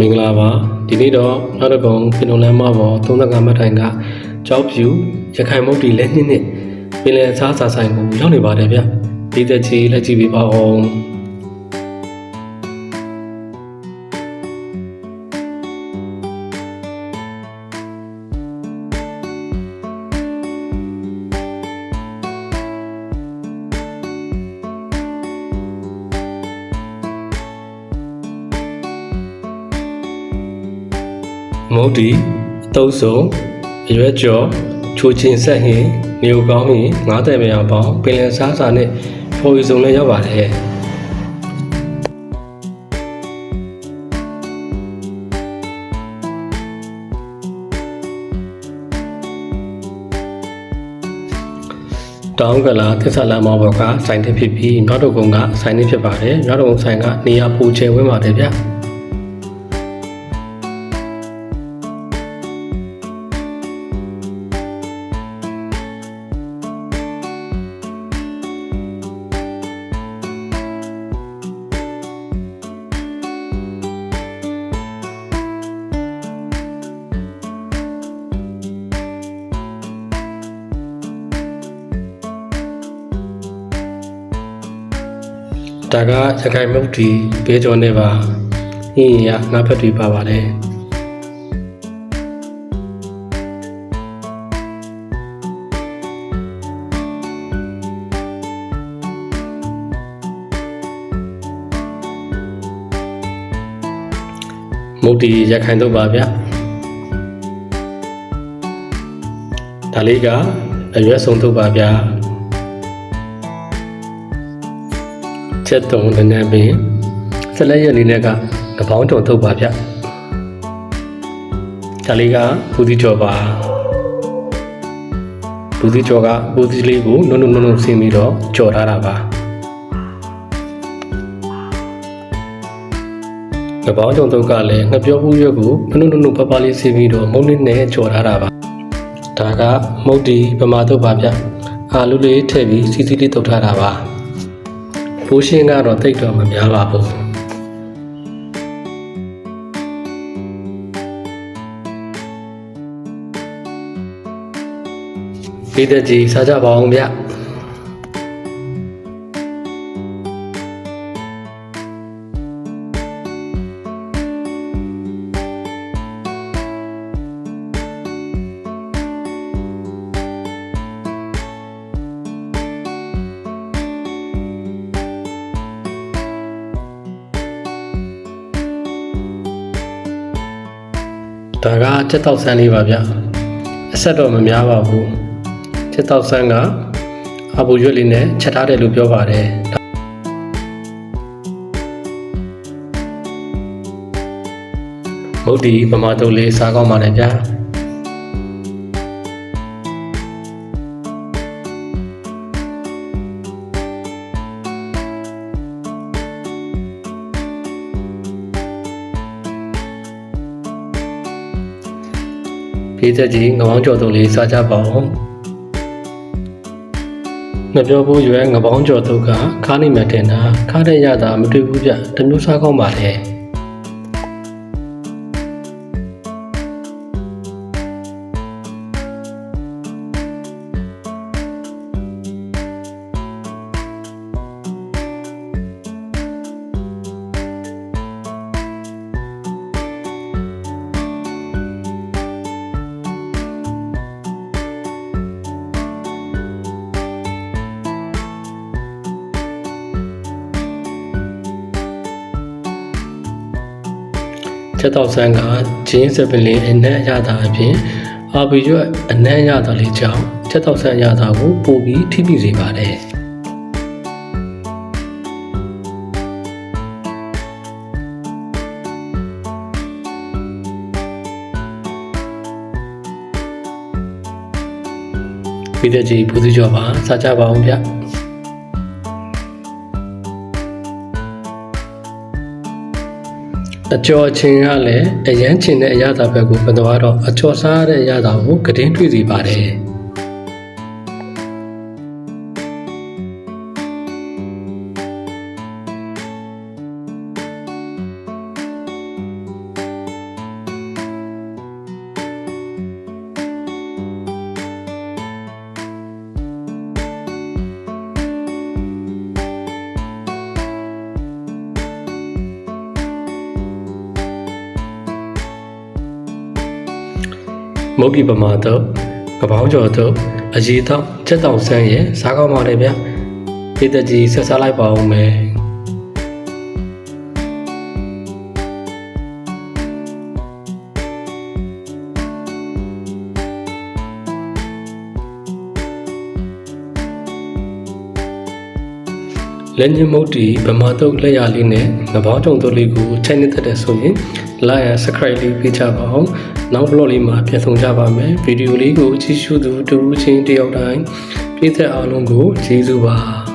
မင်္ဂလာပါဒီနေ့တော့နောက်တစ်ကောင်ပင်လုံလမ်းမပေါ်35မထိုင်ကကြောက်ဖြူရခိုင်မုတ်တီလက်နှစ်နှစ်ပင်လယ်စားစာဆိုင်ကိုရောက်နေပါတယ်ဗျဒီသက်ချီလက်ကြည့်ပေးပါအောင် မုတ်တီအတုပ်ဆုံအရွက်ကျော်ချိုချင်းဆက်ဟင်နေုံကောင်းဟင်ငါးတယ်မြောင်ပေါင်းပင်လယ်စားစာနဲ့ဖော်ယူစုံလည်းရောက်ပါတယ်တောင်ကလာသစ္စာလမ်းမဘောကဆိုင်တစ်ဖြစ်ပြီးမြောက်တုံကုန်းကဆိုင်တစ်ဖြစ်ပါတယ်မြောက်တုံဆိုင်ကနေရာပူချဲဝင်းပါတယ်ဗျ ဒါကရခိုင်မုတ်တီဘေးကျော်နေပါဟင်းရငါဖက်တွေပါပါတယ်မုတ်တီရခိုင်တော့ပါဗျဒါလေးကအရွယ်ဆုံးတော့ပါဗျာ ချက်တုံးလည်းနဲ့ပင်ဆက်လက်ရအနေနဲ့ကတပေါင်းတုံထုတ်ပါဗျဒါလေးကဘူးတိကျော်ပါဘူးတိကျော်ကဘူးတိလေးကိုနုံနုံနုံနုံဆင်းပြီးတော့ကြော်ထားတာပါတပေါင်းတုံထုတ်ကလည်းငပြောဘူးရွက်ကိုနုံနုံနုံပပလေးဆင်းပြီးတော့မုံလေးနဲ့ကြော်ထားတာပါဒါကမုတ်တီပမာထုတ်ပါဗျအာလူလေးထည့်ပြီးစီစီလေးတုတ်ထားတာပါ ဖိုးရှင်းကတော့တိတ်တော့မများပါဘူးဒီတဲ့ကြီးစားကြပါအောင်ဗျ ဒါကချက်တောက်ဆန်းလေးပါဗျအဆက်တော့မများပါဘူးချက်တောက်ဆန်းကအပူရွက်လေးနဲ့ချက်ထားတယ်လို့ပြောပါတယ်မုတ်ဒီပမာတုတ်လေးစားကောင်းပါတယ်ဗျာ ဖေးသက်ကြီးငပောင်းကြော်တုတ်လေးစားကြပါဦးငပြောဖို့ရွယ်ငပောင်းကြော်တုတ်ကခါးနေမှတင်တာခါးတဲ့ရတာမတွေ့ဘူးဗျတမျိုးစားကောင်းပါလေ ချက်တော့ဆန်းကဂျင်းစပလင်အနက်ရတာအပြင်အာဘီရွက်အနက်ရတာလေးကြောင့်ချက်တော့ဆန်းရတာကိုပို့ပြီးထိမိစေပါတယ်ပြီးတဲ့ကြီးပူစီကြောပါစားကြပါအောင်ဗျ အကျော်ချင်းကလည်းအရန်ချင်တဲ့အရာသာဘက်ကိုမတော်တော့အကျော်စားရတဲ့အရာသာကိုကတင်းတွေ့စီပါတယ် မုတ်ဒီပမာတော့ကပောင်းကျော်တော့အရေးတော့ချက်တောင်ဆန်းရဲ့စားကောင်းပါလေဗျဒေသကြီးဆက်စားလိုက်ပါဦးမယ် လက်ညှိမုတ်တီဗမာတုတ်လက်ရလေးနဲ့ငပောင်းကြုံတုတ်လေးကိုချိုက်နေတတ်တဲ့ဆိုရင် like and subscribe လေးပေးကြပါအောင်နောက် blog လေးမှာပြန်ဆောင်ကြပါမယ်ဗီဒီယိုလေးကိုကြည့်ရှုသူတူချင်းတယောက်တိုင်းပြည်သက်အားလုံးကိုကျေးဇူးပါ